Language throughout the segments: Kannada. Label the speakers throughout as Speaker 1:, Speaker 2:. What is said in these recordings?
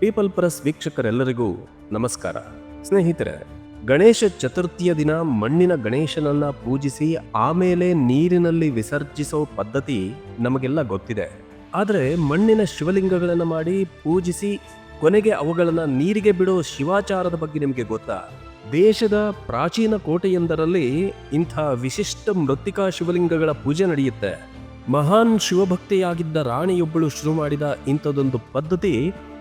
Speaker 1: ಪೀಪಲ್ ಪ್ರೆಸ್ ವೀಕ್ಷಕರೆಲ್ಲರಿಗೂ ನಮಸ್ಕಾರ. ಸ್ನೇಹಿತರೆ, ಗಣೇಶ ಚತುರ್ಥಿಯ ದಿನ ಮಣ್ಣಿನ ಗಣೇಶನನ್ನ ಪೂಜಿಸಿ ಆಮೇಲೆ ನೀರಿನಲ್ಲಿ ವಿಸರ್ಜಿಸೋ ಪದ್ಧತಿ ನಮಗೆಲ್ಲ ಗೊತ್ತಿದೆ. ಆದರೆ ಮಣ್ಣಿನ ಶಿವಲಿಂಗಗಳನ್ನು ಮಾಡಿ ಪೂಜಿಸಿ ಕೊನೆಗೆ ಅವುಗಳನ್ನು ನೀರಿಗೆ ಬಿಡೋ ಶಿವಾಚಾರದ ಬಗ್ಗೆ ನಿಮಗೆ ಗೊತ್ತಾ? ದೇಶದ ಪ್ರಾಚೀನ ಕೋಟೆಯೊಂದರಲ್ಲಿ ಇಂಥ ವಿಶಿಷ್ಟ ಮೃತ್ತಿಕಾ ಶಿವಲಿಂಗಗಳ ಪೂಜೆ ನಡೆಯುತ್ತೆ. ಮಹಾನ್ ಶಿವಭಕ್ತಿಯಾಗಿದ್ದ ರಾಣಿಯೊಬ್ಬಳು ಶುರು ಮಾಡಿದ ಇಂಥದೊಂದು ಪದ್ಧತಿ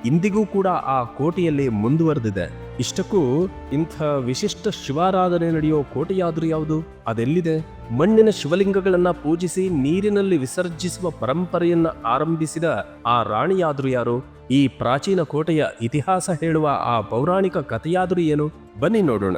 Speaker 1: ಇಂದಿಗೂ ಕೂಡ ಆ ಕೋಟೆಯಲ್ಲಿ ಮುಂದುವರೆದಿದೆ. ಇಷ್ಟಕ್ಕೂ ಇಂಥ ವಿಶಿಷ್ಟ ಶಿವಾರಾಧನೆ ನಡೆಯೋ ಕೋಟೆಯಾದರೂ ಯಾವುದು? ಅದೆಲ್ಲಿದೆ? ಮಣ್ಣಿನ ಶಿವಲಿಂಗಗಳನ್ನ ಪೂಜಿಸಿ ನೀರಿನಲ್ಲಿ ವಿಸರ್ಜಿಸುವ ಪರಂಪರೆಯನ್ನ ಆರಂಭಿಸಿದ ಆ ರಾಣಿಯಾದರೂ ಯಾರು? ಈ ಪ್ರಾಚೀನ ಕೋಟೆಯ ಇತಿಹಾಸ ಹೇಳುವ ಆ ಪೌರಾಣಿಕ ಕಥೆಯಾದರೂ ಏನು? ಬನ್ನಿ ನೋಡೋಣ.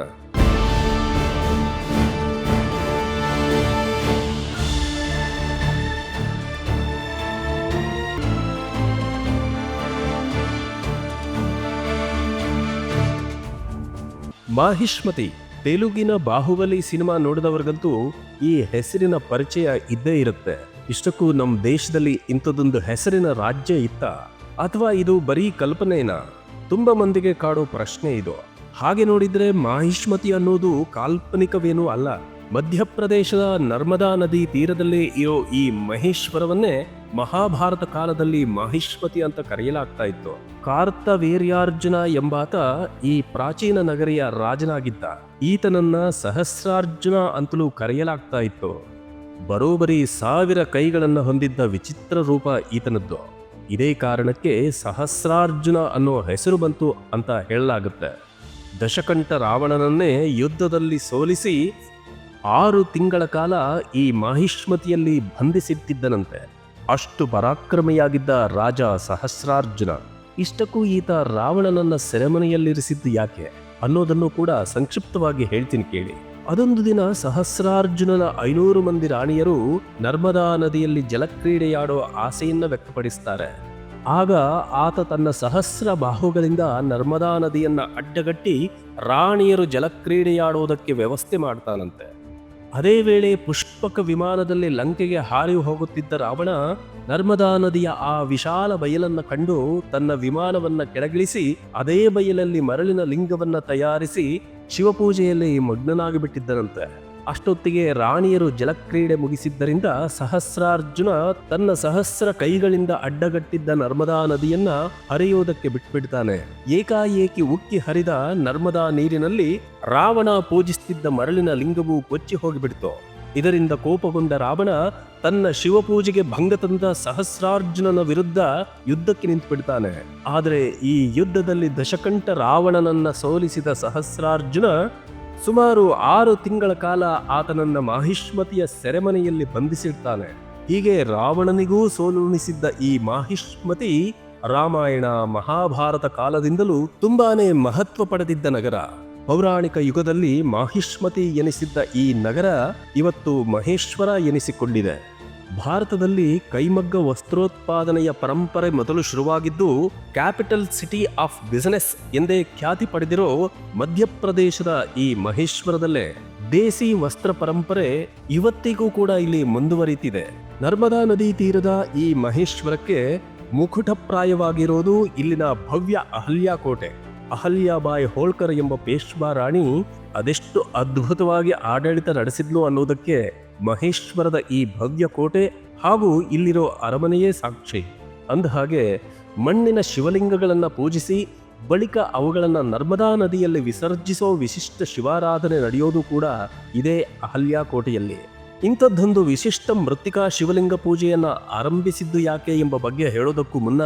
Speaker 1: ಮಾಹಿಷ್ಮತಿ, ತೆಲುಗಿನ ಬಾಹುಬಲಿ ಸಿನಿಮಾ ನೋಡಿದವರಿಗಂತೂ ಈ ಹೆಸರಿನ ಪರಿಚಯ ಇದ್ದೇ ಇರುತ್ತೆ. ಇಷ್ಟಕ್ಕೂ ನಮ್ಮ ದೇಶದಲ್ಲಿ ಇಂಥದೊಂದು ಹೆಸರಿನ ರಾಜ್ಯ ಇತ್ತ? ಅಥವಾ ಇದು ಬರೀ ಕಲ್ಪನೆನಾ? ತುಂಬ ಮಂದಿಗೆ ಕಾಡೋ ಪ್ರಶ್ನೆ ಇದು. ಹಾಗೆ ನೋಡಿದ್ರೆ ಮಾಹಿಷ್ಮತಿ ಅನ್ನೋದು ಕಾಲ್ಪನಿಕವೇನೂ ಅಲ್ಲ. ಮಧ್ಯಪ್ರದೇಶದ ನರ್ಮದಾ ನದಿ ತೀರದಲ್ಲಿ ಇರೋ ಈ ಮಹೇಶ್ವರವನ್ನೇ ಮಹಾಭಾರತ ಕಾಲದಲ್ಲಿ ಮಹಿಷ್ಮತಿ ಅಂತ ಕರೆಯಲಾಗ್ತಾ ಇತ್ತು. ಕಾರ್ತವೀರ್ಯಾರ್ಜುನ ಎಂಬಾತ ಈ ಪ್ರಾಚೀನ ನಗರಿಯ ರಾಜನಾಗಿದ್ದ. ಈತನನ್ನ ಸಹಸ್ರಾರ್ಜುನ ಅಂತಲೂ ಕರೆಯಲಾಗ್ತಾ ಇತ್ತು. ಬರೋಬರಿ ಸಾವಿರ ಕೈಗಳನ್ನು ಹೊಂದಿದ್ದ ವಿಚಿತ್ರ ರೂಪ ಈತನದ್ದು. ಇದೇ ಕಾರಣಕ್ಕೆ ಸಹಸ್ರಾರ್ಜುನ ಅನ್ನೋ ಹೆಸರು ಬಂತು ಅಂತ ಹೇಳಲಾಗುತ್ತೆ. ದಶಕಂಠ ರಾವಣನನ್ನೇ ಯುದ್ಧದಲ್ಲಿ ಸೋಲಿಸಿ ಆರು ತಿಂಗಳ ಕಾಲ ಈ ಮಾಹಿಷ್ಮತಿಯಲ್ಲಿ ಬಂಧಿಸಿಟ್ಟಿದ್ದನಂತೆ. ಅಷ್ಟು ಪರಾಕ್ರಮಿಯಾಗಿದ್ದ ರಾಜ ಸಹಸ್ರಾರ್ಜುನ. ಇಷ್ಟಕ್ಕೂ ಈತ ರಾವಣನನ್ನ ಸೆರೆಮನೆಯಲ್ಲಿರಿಸಿದ್ದು ಯಾಕೆ ಅನ್ನೋದನ್ನು ಕೂಡ ಸಂಕ್ಷಿಪ್ತವಾಗಿ ಹೇಳ್ತೀನಿ ಕೇಳಿ. ಅದೊಂದು ದಿನ ಸಹಸ್ರಾರ್ಜುನನ ಐನೂರು ಮಂದಿ ರಾಣಿಯರು ನರ್ಮದಾ ನದಿಯಲ್ಲಿ ಜಲಕ್ರೀಡೆಯಾಡೋ ಆಸೆಯನ್ನ ವ್ಯಕ್ತಪಡಿಸ್ತಾರೆ. ಆಗ ಆತ ತನ್ನ ಸಹಸ್ರ ಬಾಹುಗಳಿಂದ ನರ್ಮದಾ ನದಿಯನ್ನ ಅಡ್ಡಗಟ್ಟಿ ರಾಣಿಯರು ಜಲಕ್ರೀಡೆಯಾಡೋದಕ್ಕೆ ವ್ಯವಸ್ಥೆ ಮಾಡ್ತಾನಂತೆ. ಅದೇ ವೇಳೆ ಪುಷ್ಪಕ ವಿಮಾನದಲ್ಲಿ ಲಂಕೆಗೆ ಹಾರಿ ಹೋಗುತ್ತಿದ್ದ ರಾವಣ ನರ್ಮದಾ ನದಿಯ ಆ ವಿಶಾಲ ಬಯಲನ್ನು ಕಂಡು ತನ್ನ ವಿಮಾನವನ್ನ ಕೆಳಗಿಳಿಸಿ ಅದೇ ಬಯಲಲ್ಲಿ ಮರಳಿನ ಲಿಂಗವನ್ನ ತಯಾರಿಸಿ ಶಿವಪೂಜೆಯಲ್ಲಿ ಮಗ್ನನಾಗಿ ಬಿಟ್ಟಿದ್ದನಂತೆ ಅಷ್ಟೊತ್ತಿಗೆ ರಾಣಿಯರು ಜಲಕ್ರೀಡೆ ಮುಗಿಸಿದ್ದರಿಂದ ಸಹಸ್ರಾರ್ಜುನ ತನ್ನ ಸಹಸ್ರ ಕೈಗಳಿಂದ ಅಡ್ಡಗಟ್ಟಿದ್ದ ನರ್ಮದಾ ನದಿಯನ್ನ ಹರಿಯುವುದಕ್ಕೆ ಬಿಟ್ಬಿಡ್ತಾನೆ. ಏಕಾಏಕಿ ಉಕ್ಕಿ ಹರಿದ ನರ್ಮದಾ ನೀರಿನಲ್ಲಿ ರಾವಣ ಪೂಜಿಸುತ್ತಿದ್ದ ಮರಳಿನ ಲಿಂಗವು ಕೊಚ್ಚಿ ಹೋಗಿಬಿಡ್ತು. ಇದರಿಂದ ಕೋಪಗೊಂಡ ರಾವಣ ತನ್ನ ಶಿವಪೂಜೆಗೆ ಭಂಗ ತಂದ ಸಹಸ್ರಾರ್ಜುನನ ವಿರುದ್ಧ ಯುದ್ಧಕ್ಕೆ ನಿಂತುಬಿಡ್ತಾನೆ. ಆದರೆ ಈ ಯುದ್ಧದಲ್ಲಿ ದಶಕಂಠ ರಾವಣನನ್ನ ಸೋಲಿಸಿದ ಸಹಸ್ರಾರ್ಜುನ ಸುಮಾರು ಆರು ತಿಂಗಳ ಕಾಲ ಆತನನ್ನ ಮಾಹಿಷ್ಮತಿಯ ಸೆರೆಮನೆಯಲ್ಲಿ ಬಂಧಿಸಿರ್ತಾನೆ. ಹೀಗೆ ರಾವಣನಿಗೂ ಸೋಲುಣಿಸಿದ್ದ ಈ ಮಾಹಿಷ್ಮತಿ ರಾಮಾಯಣ ಮಹಾಭಾರತ ಕಾಲದಿಂದಲೂ ತುಂಬಾನೇ ಮಹತ್ವ ಪಡೆದಿದ್ದ ನಗರ. ಪೌರಾಣಿಕ ಯುಗದಲ್ಲಿ ಮಾಹಿಷ್ಮತಿ ಎನಿಸಿದ್ದ ಈ ನಗರ ಇವತ್ತು ಮಹೇಶ್ವರ ಎನಿಸಿಕೊಂಡಿದೆ. ಭಾರತದಲ್ಲಿ ಕೈಮಗ್ಗ ವಸ್ತ್ರೋತ್ಪಾದನೆಯ ಪರಂಪರೆ ಮೊದಲು ಶುರುವಾಗಿದ್ದು, ಕ್ಯಾಪಿಟಲ್ ಸಿಟಿ ಆಫ್ ಬಿಸಿನೆಸ್ ಎಂದೇ ಖ್ಯಾತಿ ಪಡೆದಿರೋ ಮಧ್ಯಪ್ರದೇಶದ ಈ ಮಹೇಶ್ವರದಲ್ಲೇ ದೇಸಿ ವಸ್ತ್ರ ಪರಂಪರೆ ಇವತ್ತಿಗೂ ಕೂಡ ಇಲ್ಲಿ ಮುಂದುವರಿತಿದೆ. ನರ್ಮದಾ ನದಿ ತೀರದ ಈ ಮಹೇಶ್ವರಕ್ಕೆ ಮುಕುಟಪ್ರಾಯವಾಗಿರೋದು ಇಲ್ಲಿನ ಭವ್ಯ ಅಹಲ್ಯಾ ಕೋಟೆ ಅಹಲ್ಯಾಬಾಯಿ ಹೋಳ್ಕರ್ ಎಂಬ ಪೇಶ್ವಾ ರಾಣಿ ಅದೆಷ್ಟು ಅದ್ಭುತವಾಗಿ ಆಡಳಿತ ನಡೆಸಿದ್ಲು ಅನ್ನೋದಕ್ಕೆ ಮಹೇಶ್ವರದ ಈ ಭವ್ಯ ಕೋಟೆ ಹಾಗೂ ಇಲ್ಲಿರೋ ಅರಮನೆಯೇ ಸಾಕ್ಷಿ. ಅಂದಹಾಗೆ, ಮಣ್ಣಿನ ಶಿವಲಿಂಗಗಳನ್ನು ಪೂಜಿಸಿ, ಬಳಿಕ ಅವುಗಳನ್ನು ನರ್ಮದಾ ನದಿಯಲ್ಲಿ ವಿಸರ್ಜಿಸೋ ವಿಶಿಷ್ಟ ಶಿವಾರಾಧನೆ ನಡೆಯೋದು ಕೂಡ ಇದೇ ಅಹಲ್ಯಾ ಕೋಟೆಯಲ್ಲಿ. ಇಂಥದ್ದೊಂದು ವಿಶಿಷ್ಟ ಮೃತ್ತಿಕಾ ಶಿವಲಿಂಗ ಪೂಜೆಯನ್ನು ಆರಂಭಿಸಿದ್ದು ಯಾಕೆ ಎಂಬ ಬಗ್ಗೆ ಹೇಳೋದಕ್ಕೂ ಮುನ್ನ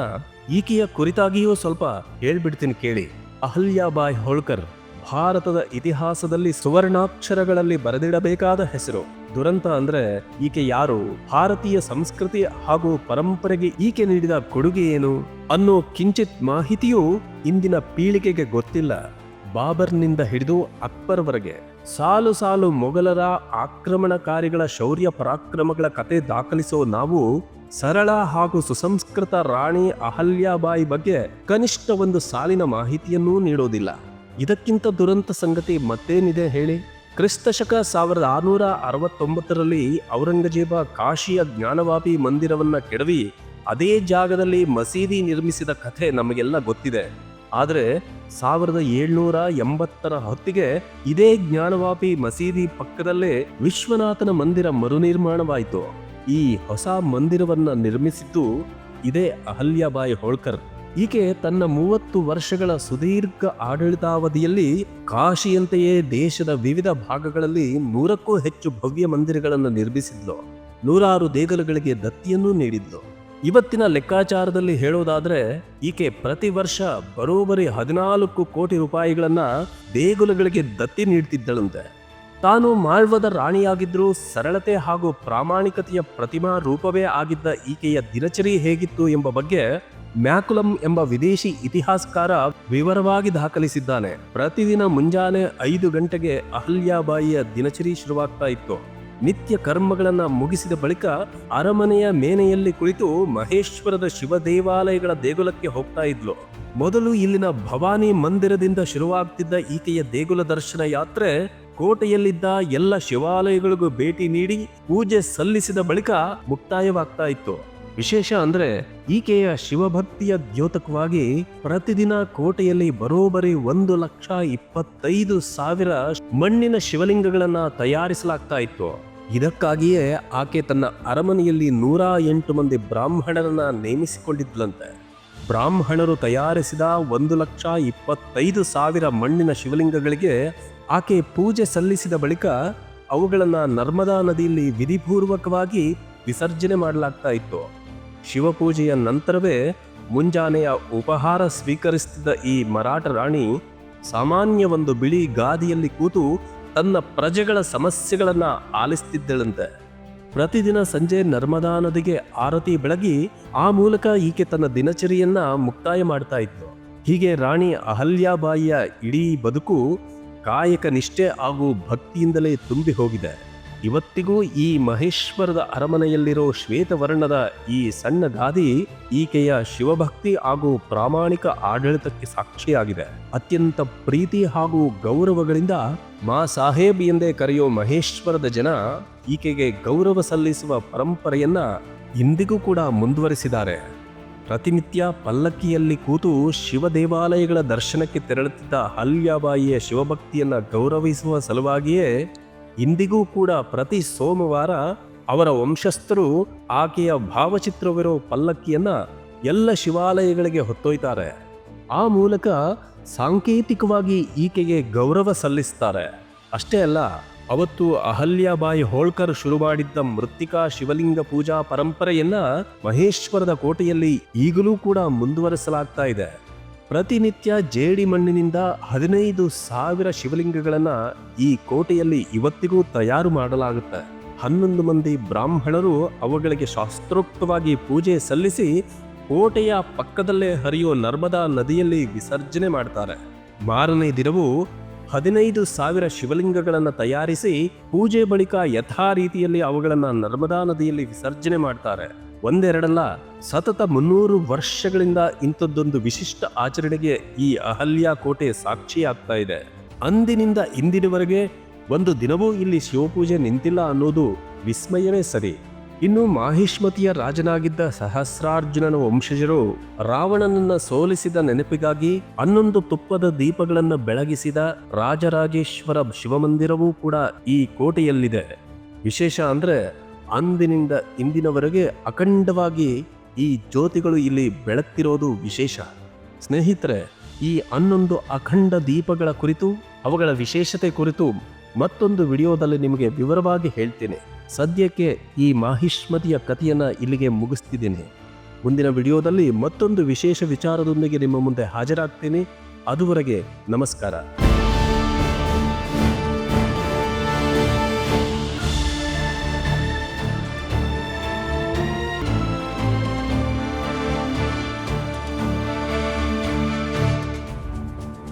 Speaker 1: ಈಕೆಯ ಕುರಿತಾಗಿಯೂ ಸ್ವಲ್ಪ ಹೇಳ್ಬಿಡ್ತೀನಿ ಕೇಳಿ. ಅಹಲ್ಯಾಬಾಯ್ ಹೋಳ್ಕರ್, ಭಾರತದ ಇತಿಹಾಸದಲ್ಲಿ ಸುವರ್ಣಾಕ್ಷರಗಳಲ್ಲಿ ಬರೆದಿಡಬೇಕಾದ ಹೆಸರು. ದುರಂತ ಅಂದ್ರೆ ಈಕೆ ಯಾರು? ಭಾರತೀಯ ಸಂಸ್ಕೃತಿ ಹಾಗೂ ಪರಂಪರೆಗೆ ಈಕೆ ನೀಡಿದ ಕೊಡುಗೆ ಏನು? ಅನ್ನೋ ಕಿಂಚಿತ್ ಮಾಹಿತಿಯೂ ಇಂದಿನ ಪೀಳಿಗೆಗೆ ಗೊತ್ತಿಲ್ಲ. ಬಾಬರ್ನಿಂದ ಹಿಡಿದು ಅಕ್ಬರ್ವರೆಗೆ ಸಾಲು ಸಾಲು ಮೊಘಲರ ಆಕ್ರಮಣಕಾರಿಗಳ ಶೌರ್ಯ ಪರಾಕ್ರಮಗಳ ಕತೆ ದಾಖಲಿಸೋ ನಾವು ಸರಳ ಹಾಗೂ ಸುಸಂಸ್ಕೃತ ರಾಣಿ ಅಹಲ್ಯಾಬಾಯಿ ಬಗ್ಗೆ ಕನಿಷ್ಠ ಒಂದು ಸಾಲಿನ ಮಾಹಿತಿಯನ್ನೂ ನೀಡೋದಿಲ್ಲ. ಇದಕ್ಕಿಂತ ದುರಂತ ಸಂಗತಿ ಮತ್ತೇನಿದೆ ಹೇಳಿ? ಕ್ರಿಸ್ತಶಕ ಸಾವಿರದ ಆರುನೂರ ಅರವತ್ತೊಂಬತ್ತರಲ್ಲಿ ಔರಂಗಜೇಬ ಕಾಶಿಯ ಜ್ಞಾನವಾಪಿ ಮಂದಿರವನ್ನು ಕೆಡವಿ ಅದೇ ಜಾಗದಲ್ಲಿ ಮಸೀದಿ ನಿರ್ಮಿಸಿದ ಕಥೆ ನಮಗೆಲ್ಲ ಗೊತ್ತಿದೆ. ಆದರೆ ಸಾವಿರದ ಏಳ್ನೂರ ಎಂಬತ್ತರ ಹೊತ್ತಿಗೆ ಇದೇ ಜ್ಞಾನವಾಪಿ ಮಸೀದಿ ಪಕ್ಕದಲ್ಲೇ ವಿಶ್ವನಾಥನ ಮಂದಿರ ಮರುನಿರ್ಮಾಣವಾಯಿತು. ಈ ಹೊಸ ಮಂದಿರವನ್ನು ನಿರ್ಮಿಸಿದ್ದು ಇದೇ ಅಹಲ್ಯಾಬಾಯಿ ಹೋಳ್ಕರ್. ಈಕೆ ತನ್ನ ಮೂವತ್ತು ವರ್ಷಗಳ ಸುದೀರ್ಘ ಆಡಳಿತಾವಧಿಯಲ್ಲಿ ಕಾಶಿಯಂತೆಯೇ ದೇಶದ ವಿವಿಧ ಭಾಗಗಳಲ್ಲಿ ನೂರಕ್ಕೂ ಹೆಚ್ಚು ಭವ್ಯ ಮಂದಿರಗಳನ್ನು ನಿರ್ಮಿಸಿದ್ಲು. ನೂರಾರು ದೇಗುಲಗಳಿಗೆ ದತ್ತಿಯನ್ನೂ ನೀಡಿದ್ಲು. ಇವತ್ತಿನ ಲೆಕ್ಕಾಚಾರದಲ್ಲಿ ಹೇಳೋದಾದ್ರೆ, ಈಕೆ ಪ್ರತಿ ವರ್ಷ ಬರೋಬರಿ ಹದಿನಾಲ್ಕು ಕೋಟಿ ರೂಪಾಯಿಗಳನ್ನ ದೇಗುಲಗಳಿಗೆ ದತ್ತಿ ನೀಡ್ತಿದ್ದಳಂತೆ. ತಾನು ಮಾಳ್ವದ ರಾಣಿಯಾಗಿದ್ದರೂ ಸರಳತೆ ಹಾಗೂ ಪ್ರಾಮಾಣಿಕತೆಯ ಪ್ರತಿಮಾ ರೂಪವೇ ಆಗಿದ್ದ ಈಕೆಯ ದಿನಚರಿ ಹೇಗಿತ್ತು ಎಂಬ ಬಗ್ಗೆ ಮ್ಯಾಕುಲಂ ಎಂಬ ವಿದೇಶಿ ಇತಿಹಾಸಕಾರ ವಿವರವಾಗಿ ದಾಖಲಿಸಿದ್ದಾನೆ. ಪ್ರತಿದಿನ ಮುಂಜಾನೆ ಐದು ಗಂಟೆಗೆ ಅಹಲ್ಯಾಬಾಯಿಯ ದಿನಚರಿ ಶುರುವಾಗ್ತಾ ಇತ್ತು. ನಿತ್ಯ ಕರ್ಮಗಳನ್ನ ಮುಗಿಸಿದ ಬಳಿಕ ಅರಮನೆಯ ಮೇನೆಯಲ್ಲಿ ಕುಳಿತು ಮಹೇಶ್ವರದ ಶಿವ ದೇವಾಲಯಗಳ ದೇಗುಲಕ್ಕೆ ಹೋಗ್ತಾ ಇದ್ಲು. ಮೊದಲು ಇಲ್ಲಿನ ಭವಾನಿ ಮಂದಿರದಿಂದ ಶುರುವಾಗ್ತಿದ್ದ ಈಕೆಯ ದೇಗುಲ ದರ್ಶನ ಯಾತ್ರೆ ಕೋಟೆಯಲ್ಲಿದ್ದ ಎಲ್ಲ ಶಿವಾಲಯಗಳಿಗೂ ಭೇಟಿ ನೀಡಿ ಪೂಜೆ ಸಲ್ಲಿಸಿದ ಬಳಿಕ ಮುಕ್ತಾಯವಾಗ್ತಾ ಇತ್ತು. ವಿಶೇಷ ಅಂದ್ರೆ ಈಕೆಯ ಶಿವಭಕ್ತಿಯ ದ್ಯೋತಕವಾಗಿ ಪ್ರತಿದಿನ ಕೋಟೆಯಲ್ಲಿ ಬರೋಬ್ಬರಿ ಒಂದು ಲಕ್ಷ ಇಪ್ಪತ್ತೈದು ಸಾವಿರ ಮಣ್ಣಿನ ಶಿವಲಿಂಗಗಳನ್ನ ತಯಾರಿಸಲಾಗ್ತಾ ಇತ್ತು. ಇದಕ್ಕಾಗಿಯೇ ಆಕೆ ತನ್ನ ಅರಮನೆಯಲ್ಲಿ ನೂರ ಎಂಟು ಮಂದಿ ಬ್ರಾಹ್ಮಣರನ್ನ ನೇಮಿಸಿಕೊಂಡಿದ್ಲಂತೆ. ಬ್ರಾಹ್ಮಣರು ತಯಾರಿಸಿದ ಒಂದು ಲಕ್ಷ ಇಪ್ಪತ್ತೈದು ಸಾವಿರ ಮಣ್ಣಿನ ಶಿವಲಿಂಗಗಳಿಗೆ ಆಕೆ ಪೂಜೆ ಸಲ್ಲಿಸಿದ ಬಳಿಕ ಅವುಗಳನ್ನ ನರ್ಮದಾ ನದಿಯಲ್ಲಿ ವಿಧಿಪೂರ್ವಕವಾಗಿ ವಿಸರ್ಜನೆ ಮಾಡಲಾಗ್ತಾ ಇತ್ತು. ಶಿವಪೂಜೆಯ ನಂತರವೇ ಮುಂಜಾನೆಯ ಉಪಹಾರ ಸ್ವೀಕರಿಸುತ್ತಿದ್ದ ಈ ಮರಾಠ ರಾಣಿ ಸಾಮಾನ್ಯ ಒಂದು ಬಿಳಿ ಗಾದಿಯಲ್ಲಿ ಕೂತು ತನ್ನ ಪ್ರಜೆಗಳ ಸಮಸ್ಯೆಗಳನ್ನು ಆಲಿಸ್ತಿದ್ದಳಂತೆ. ಪ್ರತಿದಿನ ಸಂಜೆ ನರ್ಮದಾ ನದಿಗೆ ಆರತಿ ಬೆಳಗಿ ಆ ಮೂಲಕ ಈಕೆ ತನ್ನ ದಿನಚರಿಯನ್ನ ಮುಕ್ತಾಯ ಮಾಡ್ತಾ ಇತ್ತು. ಹೀಗೆ ರಾಣಿ ಅಹಲ್ಯಾಬಾಯಿಯ ಇಡೀ ಬದುಕು ಕಾಯಕ ನಿಷ್ಠೆ ಹಾಗೂ ಭಕ್ತಿಯಿಂದಲೇ ತುಂಬಿ ಹೋಗಿದೆ. ಇವತ್ತಿಗೂ ಈ ಮಹೇಶ್ವರದ ಅರಮನೆಯಲ್ಲಿರೋ ಶ್ವೇತವರ್ಣದ ಈ ಸಣ್ಣ ಗಾದಿ ಈಕೆಯ ಶಿವಭಕ್ತಿ ಹಾಗೂ ಪ್ರಾಮಾಣಿಕ ಆಡಳಿತಕ್ಕೆ ಸಾಕ್ಷಿಯಾಗಿದೆ. ಅತ್ಯಂತ ಪ್ರೀತಿ ಹಾಗೂ ಗೌರವಗಳಿಂದ ಮಾ ಸಾಹೇಬ್ ಎಂದೇ ಕರೆಯೋ ಮಹೇಶ್ವರದ ಜನ ಈಕೆಗೆ ಗೌರವ ಸಲ್ಲಿಸುವ ಪರಂಪರೆಯನ್ನ ಇಂದಿಗೂ ಕೂಡ ಮುಂದುವರಿಸಿದ್ದಾರೆ. ಪ್ರತಿನಿತ್ಯ ಪಲ್ಲಕ್ಕಿಯಲ್ಲಿ ಕೂತು ಶಿವ ದೇವಾಲಯಗಳ ದರ್ಶನಕ್ಕೆ ತೆರಳುತ್ತಿದ್ದ ಹಲ್ಯಾಬಾಯಿಯ ಶಿವಭಕ್ತಿಯನ್ನ ಗೌರವಿಸುವ ಸಲುವಾಗಿಯೇ ಇಂದಿಗೂ ಕೂಡ ಪ್ರತಿ ಸೋಮವಾರ ಅವರ ವಂಶಸ್ಥರು ಆಕೆಯ ಭಾವಚಿತ್ರವಿರೋ ಪಲ್ಲಕ್ಕಿಯನ್ನ ಎಲ್ಲ ಶಿವಾಲಯಗಳಿಗೆ ಹೊತ್ತೊಯ್ತಾರೆ. ಆ ಮೂಲಕ ಸಾಂಕೇತಿಕವಾಗಿ ಈಕೆಗೆ ಗೌರವ ಸಲ್ಲಿಸ್ತಾರೆ. ಅಷ್ಟೇ ಅಲ್ಲ, ಅವತ್ತು ಅಹಲ್ಯಾಬಾಯಿ ಹೋಳ್ಕರ್ ಶುರು ಮಾಡಿದ್ದ ಮೃತ್ತಿಕಾ ಶಿವಲಿಂಗ ಪೂಜಾ ಪರಂಪರೆಯನ್ನ ಮಹೇಶ್ವರದ ಕೋಟೆಯಲ್ಲಿ ಈಗಲೂ ಕೂಡ ಮುಂದುವರೆಸಲಾಗ್ತಾ ಇದೆ. ಪ್ರತಿನಿತ್ಯ ಜೇಡಿ ಮಣ್ಣಿನಿಂದ ಹದಿನೈದು ಸಾವಿರ ಶಿವಲಿಂಗಗಳನ್ನು ಈ ಕೋಟೆಯಲ್ಲಿ ಇವತ್ತಿಗೂ ತಯಾರು ಮಾಡಲಾಗುತ್ತೆ. ಹನ್ನೊಂದು ಮಂದಿ ಬ್ರಾಹ್ಮಣರು ಅವುಗಳಿಗೆ ಶಾಸ್ತ್ರೋಕ್ತವಾಗಿ ಪೂಜೆ ಸಲ್ಲಿಸಿ ಕೋಟೆಯ ಪಕ್ಕದಲ್ಲೇ ಹರಿಯೋ ನರ್ಮದಾ ನದಿಯಲ್ಲಿ ವಿಸರ್ಜನೆ ಮಾಡ್ತಾರೆ. ಮಾರನೇ ದಿನವೂ ಹದಿನೈದು ಸಾವಿರ ಶಿವಲಿಂಗಗಳನ್ನು ತಯಾರಿಸಿ ಪೂಜೆ ಬಳಿಕ ಯಥಾ ರೀತಿಯಲ್ಲಿ ಅವುಗಳನ್ನು ನರ್ಮದಾ ನದಿಯಲ್ಲಿ ವಿಸರ್ಜನೆ ಮಾಡ್ತಾರೆ. ಒಂದೆರಡಲ್ಲ, ಸತತ ಮುನ್ನೂರು ವರ್ಷಗಳಿಂದ ಇಂಥದ್ದೊಂದು ವಿಶಿಷ್ಟ ಆಚರಣೆಗೆ ಈ ಅಹಲ್ಯ ಕೋಟೆ ಸಾಕ್ಷಿಯಾಗ್ತಾ ಇದೆ. ಅಂದಿನಿಂದ ಇಂದಿನವರೆಗೆ ಒಂದು ದಿನವೂ ಇಲ್ಲಿ ಶಿವಪೂಜೆ ನಿಂತಿಲ್ಲ ಅನ್ನೋದು ವಿಸ್ಮಯವೇ ಸರಿ. ಇನ್ನು ಮಾಹಿಷ್ಮತಿಯ ರಾಜನಾಗಿದ್ದ ಸಹಸ್ರಾರ್ಜುನನ ವಂಶಜರು ರಾವಣನನ್ನ ಸೋಲಿಸಿದ ನೆನಪಿಗಾಗಿ ಹನ್ನೊಂದು ತುಪ್ಪದ ದೀಪಗಳನ್ನು ಬೆಳಗಿಸಿದ ರಾಜರಾಜೇಶ್ವರ ಶಿವಮಂದಿರವೂ ಕೂಡ ಈ ಕೋಟೆಯಲ್ಲಿದೆ. ವಿಶೇಷ ಅಂದ್ರೆ ಅಂದಿನಿಂದ ಇಂದಿನವರೆಗೆ ಅಖಂಡವಾಗಿ ಈ ಜ್ಯೋತಿಗಳು ಇಲ್ಲಿ ಬೆಳಗ್ತಿರೋದು ವಿಶೇಷ. ಸ್ನೇಹಿತರೆ, ಈ ಹನ್ನೊಂದು ಅಖಂಡ ದೀಪಗಳ ಕುರಿತು, ಅವುಗಳ ವಿಶೇಷತೆ ಕುರಿತು ಮತ್ತೊಂದು ವಿಡಿಯೋದಲ್ಲಿ ನಿಮಗೆ ವಿವರವಾಗಿ ಹೇಳ್ತೇನೆ. ಸದ್ಯಕ್ಕೆ ಈ ಮಾಹಿಷ್ಮತಿಯ ಕಥೆಯನ್ನು ಇಲ್ಲಿಗೆ ಮುಗಿಸ್ತಿದ್ದೇನೆ. ಮುಂದಿನ ವಿಡಿಯೋದಲ್ಲಿ ಮತ್ತೊಂದು ವಿಶೇಷ ವಿಚಾರದೊಂದಿಗೆ ನಿಮ್ಮ ಮುಂದೆ ಹಾಜರಾಗ್ತೀನಿ. ಅದುವರೆಗೆ ನಮಸ್ಕಾರ.